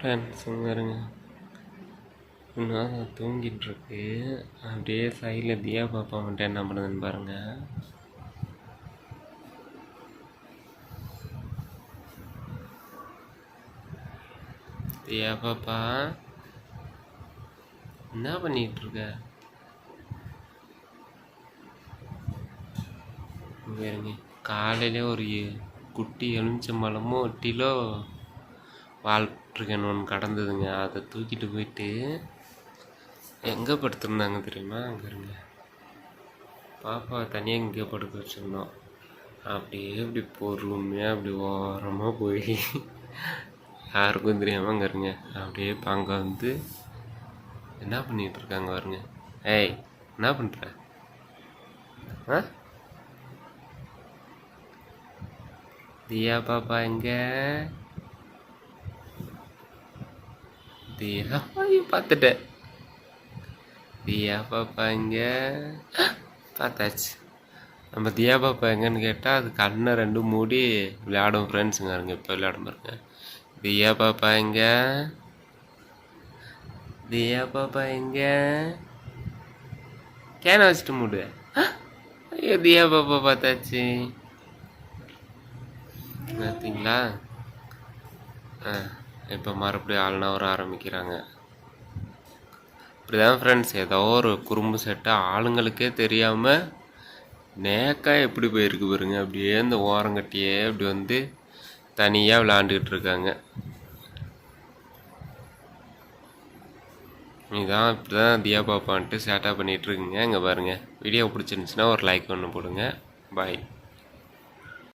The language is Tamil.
ஃப்ரெண்ட்ஸ் பாருங்க இன்னும் தூங்கிட்டுருக்கு. அப்படியே சைடில் தியா பாப்பா மட்டும் என்ன பண்ணுதுன்னு பாருங்க. தியா பாப்பா என்ன பண்ணிகிட்ருக்க இருக்க இங்க காலையிலே ஒரு குட்டி எலுமிச்சம்பழமும் ஒரு வால்ட்ருக்கன் ஒன்று கடந்ததுங்க. அதை தூக்கிட்டு போயிட்டு எங்கே படுத்திருந்தாங்க தெரியுமா? அங்கே இருங்க. பாப்பா தனியாக இங்கே படுக்க வச்சுருந்தோம் அப்படியே இப்படி பொறுமையாக அப்படி ஓரமாக போய் யாருக்கும் தெரியாமல் அங்கே இருங்க. அப்படியே இப்போ அங்கே வந்து என்ன பண்ணிகிட்டு இருக்காங்க பாருங்க. ஏய் என்ன பண்ணுற ஆ? தியா பாப்பா எங்கே? தியா ஐயோ பார்த்துட்டேன். தியா பாப்பா எங்க? பார்த்தாச்சு. நம்ம தியா பாப்பா எங்கன்னு கேட்டால் அது கண்ணை ரெண்டும் மூடி விளையாடும் ஃப்ரெண்ட்ஸுங்க இருங்க இப்போ விளையாடும் பாருங்க. தியா பாப்பா எங்க? தியா பாப்பா எங்க? கேனை வச்சுட்டு மூடு. ஐயோ தியா பாப்பா பார்த்தாச்சு. பார்த்தீங்களா ஆ. இப்போ மறுபடியும் ஆள்னா வர ஆரம்பிக்கிறாங்க. இப்படிதான் ஃப்ரெண்ட்ஸ் ஏதோ ஒரு குறும்பு செட்டை ஆளுங்களுக்கே தெரியாமல் நேக்காக எப்படி போயிருக்கு பாருங்க. அப்படியே இந்த ஓரங்கட்டியே அப்படி வந்து தனியாக விளாண்டுக்கிட்டு இருக்காங்க. இதான் இப்படி தான் தியா பாப்பான்ட்டு சேட்டாக பண்ணிகிட்ருக்குங்க இங்கே பாருங்கள் வீடியோ பிடிச்சிருந்துச்சுன்னா ஒரு லைக் ஒன்று போடுங்க. பாய்